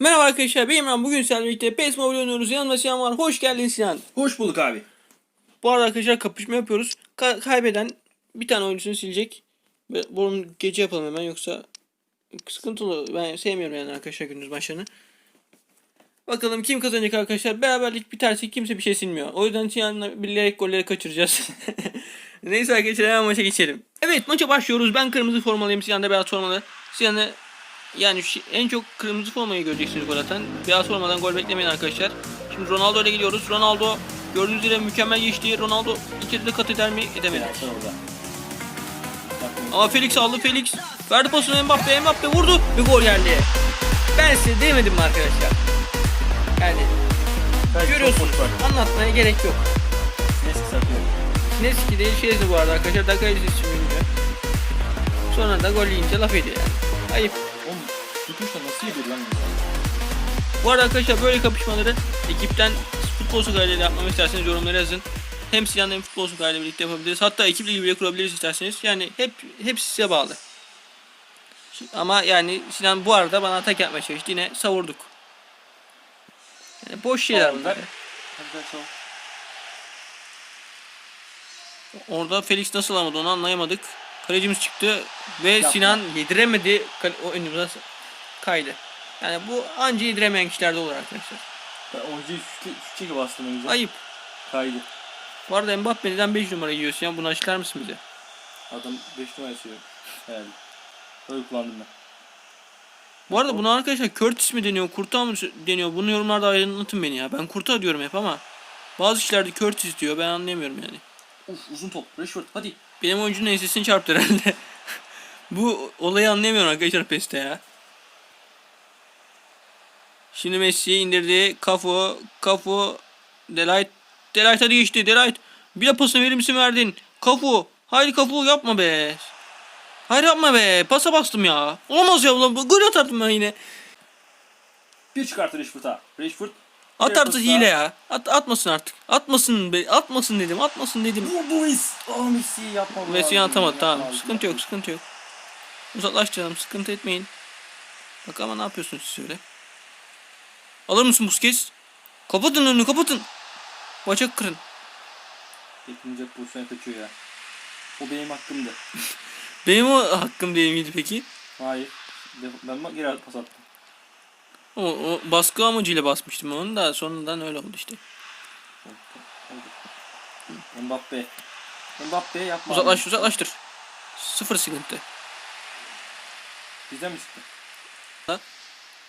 Merhaba arkadaşlar ben İmran bugün sizlerle birlikte PES Mobile oynuyoruz. Yanımda Sinan var. Hoş geldin Sinan. Hoş bulduk abi. Bu arada arkadaşlar kapışma yapıyoruz. Ka- kaybeden bir tane oyuncusunu silecek. Bunu gece yapalım hemen yoksa sıkıntılı. Ben sevmiyorum yani arkadaşlar gündüz maçlarını. Bakalım kim kazanacak arkadaşlar? Beraberlik biterse kimse bir şey silmiyor. O yüzden Sinan'la bilerek golleri kaçıracağız. Neyse arkadaşlar hemen maça geçelim. Evet maça başlıyoruz. Ben kırmızı formalıyım Sinan da beyaz formalı. Sinan'ı yani en çok kırmızı formayı göreceksiniz gol atan. Beyaz formadan gol beklemeyin arkadaşlar. Şimdi Ronaldo ile gidiyoruz. Ronaldo gördüğünüz üzere mükemmel geçti. Ronaldo içeride kat eder mi? Edemedi. Ama Felix aldı. Felix verdi pasını Mbappe. Mbappe vurdu ve gol geldi. Ben size demedim mi arkadaşlar? Yani görüyorsunuz. Anlatmaya gerek yok. Neyse satıyor. Neski değil şeydi bu arada arkadaşlar. Dakika için. Sonra da gol yiyince laf ediyor yani. Ayıp. Tutuşla nasıl yediyor lan insan? Bu arada arkadaşlar böyle kapışmaları ekipten futbol sokağıyla yapmamı isterseniz yorumlara yazın. Hem Sinan hem futbol sokağıyla birlikte yapabiliriz. Hatta ekip ligi bile kurabiliriz isterseniz. Yani hep hepsi size bağlı. Ama yani Sinan bu arada bana atak yapmaya çalıştı. Yine savurduk. Yani boş şeyler bunlar. Orada Felix nasıl alamadı onu anlayamadık. Kalecimiz çıktı ve Yapma. Sinan yediremedi. O önümüze kaydı. Yani bu anca yediremeyen kişilerde olur arkadaşlar. Ben oyuncuyu şu, çeki bastım önce. Ayıp. Kaydı. Bu arada Mbappe neden 5 numara giyiyorsun ya? Bunu açıklar mısın bize? Adam 5 numara yazıyor. Herhalde. Öyle kullandım ben. Bu arada buna arkadaşlar Curtis mi deniyor, Kurta mı deniyor? Bunu yorumlarda aydınlatın beni ya. Ben Kurta diyorum hep ama bazı kişiler de Curtis diyor. Ben anlayamıyorum yani. Uf uzun top. Rashford hadi. Benim oyuncunun ensesini çarptı herhalde. Bu olayı anlayamıyorum arkadaşlar PES'te ya. Şimdi Messi'ye indirdi. Kafu, Kafu, Delight. Delight hadi geçti. Delight. Bir de pasını verir misin verdin? Kafu. Haydi Kafu yapma be. Hayır yapma be. Pasa bastım ya. Olmaz ya. Ulan, gol atardım ben yine. Bir çıkarttı Rashford'a. Rashford. At artık hile ya. At, atmasın artık. Atmasın be. Atmasın dedim. Atmasın dedim. Vurdu Messi. Aa Messi yapma. bu Messi abi. atamadı tamam. Yapma abi. Sıkıntı yok sıkıntı yok. Uzaklaş canım sıkıntı etmeyin. Bak ama ne yapıyorsunuz siz öyle? Alır mısın Busquets? Kapatın önünü kapatın. Bacak kırın. Yakınca pozisyona kaçıyor ya. O benim hakkımdı. Benim o hakkım değil miydi peki? Hayır. Ben geri pas attım. O, o baskı amacıyla basmıştım onu da sonradan öyle oldu işte. Mbappe. Mbappe yapma. Uzaklaş abi. uzaklaştır. Sıfır sıkıntı. Bizden mi çıktı?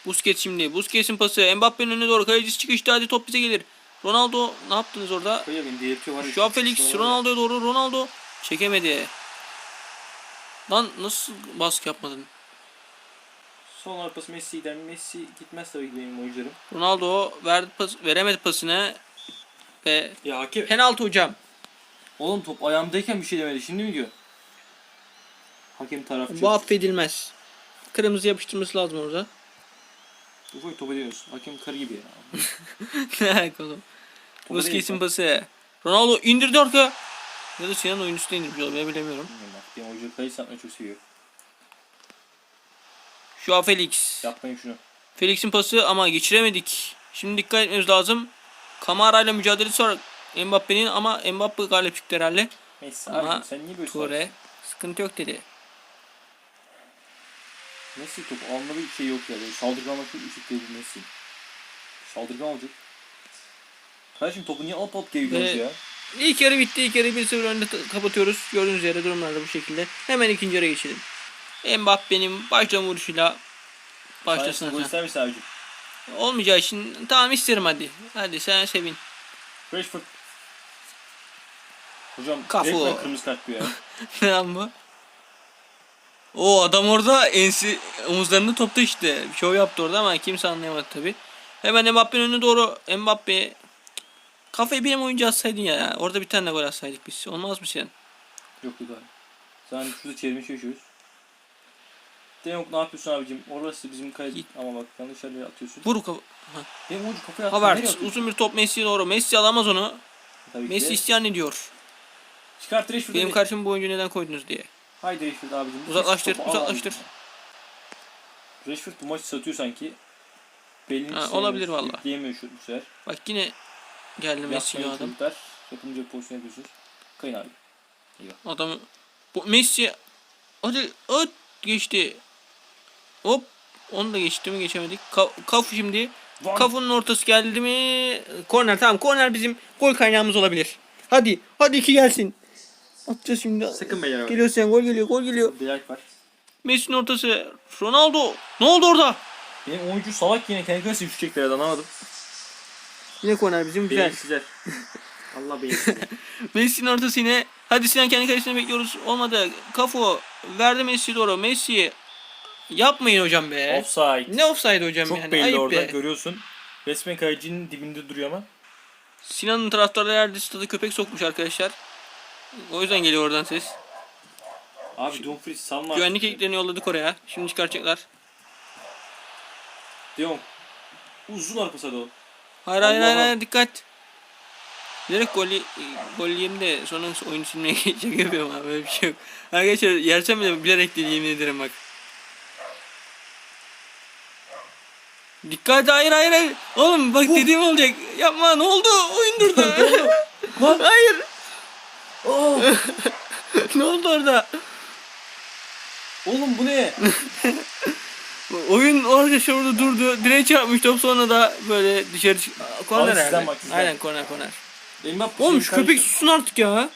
Busquets şimdi. Busquets'in pası. Mbappe'nin önüne doğru. Kalecisi çıkıştı. Hadi top bize gelir. Ronaldo ne yaptınız orada? Şu an Felix. Ronaldo'ya doğru Ronaldo çekemedi. Lan nasıl baskı yapmadın? Son arpası Messi gider mi? Messi gitmez tabii ki benim oyuncularım. Ronaldo verdi pas, veremedi pasını ve Ya hakem. penaltı hocam. Oğlum top ayağımdayken bir şey demedi. Şimdi mi diyor? Hakem tarafçı. Bu affedilmez. Kırmızı yapıştırması lazım orada. Ufak topa diyorsun. Hakem karı gibi ya. ne alaka oğlum? Topa Busquets'in pası. Ronaldo indirdi arka. Ya da Sinan oyuncusu da indirmiş olabilir bilemiyorum. Bilmiyorum bak. Benim oyuncu kayı satmayı çok seviyor. Şu an Felix. Yapmayın şunu. Felix'in pası ama geçiremedik. Şimdi dikkat etmemiz lazım. Kamara ile mücadelesi var Mbappe'nin ama Mbappe galip çıktı herhalde. Messi Ama abicim sen niye böyle Toure sıkıntı yok dedi. Messi top alma bir şey yok ya. Böyle saldırgan değil bu Messi. Saldırgan olacak. Kardeşim topu niye alıp alıp geliyorsunuz Ve- ya? İlk yarı bitti. İlk yarı 1-0 önde kapatıyoruz. Gördüğünüz üzere durumlarda bu şekilde. Hemen ikinci yarıya geçelim. Mbappe'nin başlama vuruşuyla başlasın. Sen. ister misin abicim? Olmayacağı için tamam isterim hadi. Hadi sen sevin. Rashford. Hocam Kafu. kırmızı kart bu ya. ne lan bu? O adam orada ensi omuzlarını topta işte. Bir şov yaptı orada ama kimse anlayamadı tabi. Hemen Mbappe'nin önüne doğru Mbappe kafayı benim oyuncu atsaydın ya. Orada bir tane de gol atsaydık biz. Olmaz mı sen? Yok yok abi. Sen şurada çevirmiş yaşıyoruz. Demok ne yapıyorsun abicim? Orası bizim kayıt. Git. Ama bak yanlış yerlere atıyorsun. Vur kafa. Benim oyuncu kafaya attı. Havertz uzun bir top Messi'ye doğru. Messi alamaz onu. Tabii ki Messi de. isyan ediyor. Çıkart Rashford'u. Benim karşıma bu oyuncu neden koydunuz diye. Haydi Rashford abicim. Uzaklaştır, Topu uzaklaştır. Rashford bu maçı satıyor sanki. Belli Ha, olabilir valla. Diyemiyor şu bu sefer. Bak yine geldi Messi Yapmayın adam. çocuklar. Yapınca pozisyon yapıyorsunuz. Kayın abi. Adamı bu Messi hadi at geçti. Hop onu da geçti mi geçemedik. Ka- Kaf şimdi. Van- Kafunun ortası geldi mi? Korner tamam. Korner bizim gol kaynağımız olabilir. Hadi. Hadi iki gelsin. Atacağız şimdi. Sakın beyler abi. Geliyor sen gol geliyor gol geliyor. Bir like var. Messi'nin ortası. Ronaldo. Ne oldu orada? Benim oyuncu salak yine kendi kalesine düşecekler anlamadım. Yine korner bizim güzel. Güzel. Allah beğensin. Messi'nin ortası yine. Hadi Sinan kendi kalesine bekliyoruz. Olmadı. Kafu verdi Messi'ye doğru. Messi yapmayın hocam be. Offside. Ne offside hocam Çok yani. belli Ayıp orada be. görüyorsun. Resmen kalecinin dibinde duruyor ama. Sinan'ın taraftarları herhalde stada köpek sokmuş arkadaşlar. O yüzden geliyor oradan ses. Abi Dumfries salma. Güvenlik ekiplerini yolladık oraya. Şimdi çıkartacaklar. Diyorum. Uzun arpasa da o. Hayır hayır hayır, dikkat. Direkt gol, gol yiyeyim de sonra oyunu silmeye geçecek yapıyorum abi böyle bir şey yok. Arkadaşlar yersem bile bilerek değil yemin ederim bak. Dikkat hayır hayır hayır. Oğlum bak dediğim olacak. Yapma ne oldu? Oyun durdu. hayır. Oh! ne oldu orada? Oğlum bu ne? Oyun arkadaşlar orada durdu. Direğe çarpmış top sonra da böyle dışarı çık... Korner Abi herhalde. bak, sizden. Aynen korner korner. Mbappe Oğlum şey şu köpek sussun artık ya.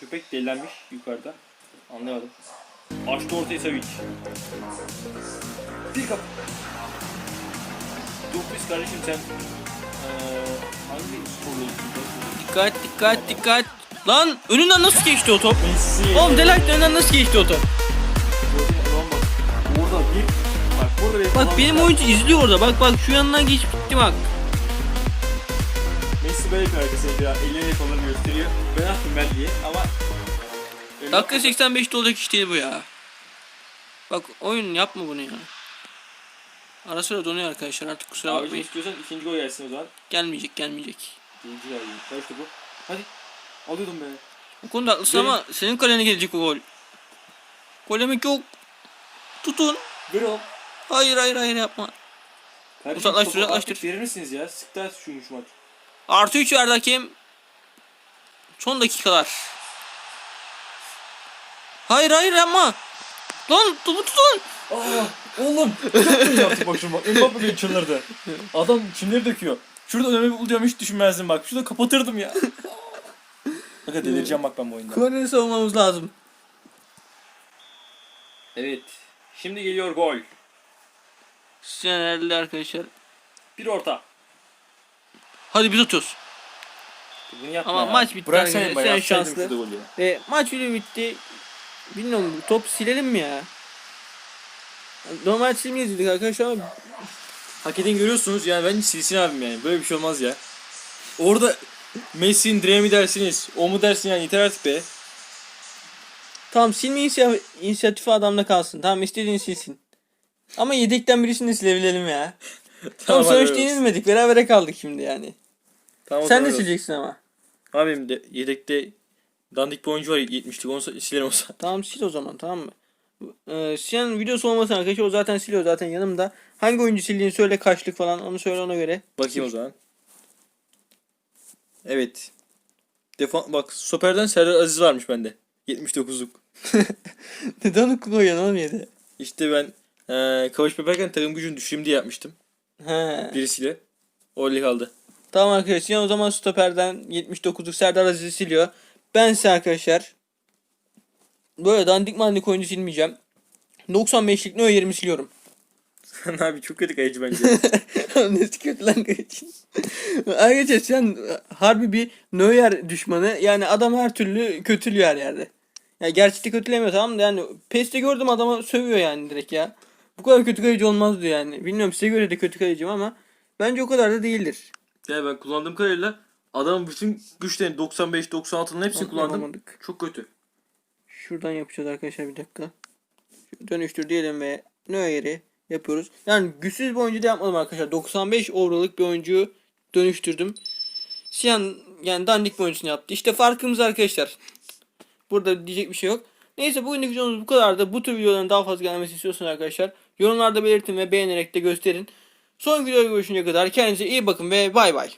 Köpek delilenmiş yukarıda. Anlayamadım. Açtı ortayı Savic. Bir kap. Dumfries kardeşim sen eee hangi spor yolcusun? Dikkat dikkat dikkat. Lan önünden nasıl geçti o top? Messi. Oğlum Delight önünden nasıl geçti o top? Orada bir bak benim oyuncu izliyor orada. Bak bak şu yanından geçip gitti bak. Messi böyle bir hareket ya. Elleri falan gösteriyor. Ben attım ben diye ama Dakika 85'te olacak iş değil bu ya. Bak oyun yapma bunu ya. Ara sıra donuyor arkadaşlar artık kusura Abicim bakmayın. istiyorsan ikinci gol gelsin o zaman. Gelmeyecek gelmeyecek. Birinci geldi. Kaçtı bu? Hadi. Alıyordum be. Bu konuda haklısın ama senin kalene gelecek o gol. Gol yemek yok. Tutun. Ver oğlum. Hayır hayır hayır yapma. Kardeşim, Uzaklaştır, topu uzaklaştır. artık Verir misiniz ya? Sıktar şuymuş maç. Artı 3 verdi hakem. Son dakikalar. Hayır hayır yapma. Lan topu tutun. Aa, oğlum. Çok iyi yaptı bak şimdi bak. Mbappe beni çıldırdı. Adam çimleri döküyor. Şurada önemi bulacağımı hiç düşünmezdim bak. Şurada kapatırdım ya. Bakın delireceğim bak ben bu oyunda. Korneri savunmamız lazım. Evet. Şimdi geliyor gol. Sinan arkadaşlar. Bir orta. Hadi biz atıyoruz. Bunu yapma Ama ya. maç bitti Bırak sen Sen şanslı. golü. Ve maç video bitti. Bilmiyorum bu top silelim mi ya? Normal silmeyiz dedik arkadaşlar ama Hak eden görüyorsunuz yani ben silsin abim yani. Böyle bir şey olmaz ya. Orada Messi'nin direği mi dersiniz? O mu dersin yani yeter artık be. tamam silme inisiya- inisiyatifi adamda kalsın. Tamam istediğini silsin. Ama yedekten birisini silebilelim ya. Tamam, hadi sonuçta yenilmedik. Berabere kaldık şimdi yani. Tamam, Sen de sileceksin ama. Abim de yedekte dandik bir oyuncu var 70'lik onu silerim olsa. Tamam sil o zaman tamam mı? Ee, Sinan videosu olmasın arkadaşlar o zaten siliyor zaten yanımda. Hangi oyuncu sildiğini söyle kaçlık falan onu söyle ona göre. Bakayım o zaman. Evet. Defa bak stoperden Serdar Aziz varmış bende. 79'luk. Neden onu koyuyorsun oğlum yedi? İşte ben eee Kavaş Peperken takım gücünü düşüreyim diye yapmıştım. He. Birisiyle. O öyle kaldı. Tamam arkadaşlar o zaman stoperden 79'luk Serdar Aziz'i siliyor. Ben ise arkadaşlar böyle dandik mandik oyuncu silmeyeceğim. 95'lik Neuer'imi siliyorum. abi çok kötü kayıcı bence. Nesi kötü lan için. Arkadaşlar sen harbi bir Neuer düşmanı. Yani adam her türlü kötülüyor her yerde. Ya gerçekte kötülemiyor tamam da yani PES'te gördüm adama sövüyor yani direkt ya. Bu kadar kötü kaleci olmazdı yani. Bilmiyorum size göre de kötü kaleciyim ama bence o kadar da değildir. yani ben kullandığım kadarıyla adamın bütün güçlerini 95-96'nın hepsini kullandım. Çok kötü. Şuradan yapacağız arkadaşlar bir dakika. Dönüştür diyelim ve Neuer'i yapıyoruz. Yani güçsüz bir oyuncu da yapmadım arkadaşlar. 95 overall'lık bir oyuncuyu dönüştürdüm. Siyan yani dandik bir oyuncusunu yaptı. İşte farkımız arkadaşlar. Burada diyecek bir şey yok. Neyse bugünkü videomuz bu kadar da bu tür videoların daha fazla gelmesi istiyorsanız arkadaşlar Yorumlarda belirtin ve beğenerek de gösterin. Son videoya görüşünceye kadar kendinize iyi bakın ve bay bay.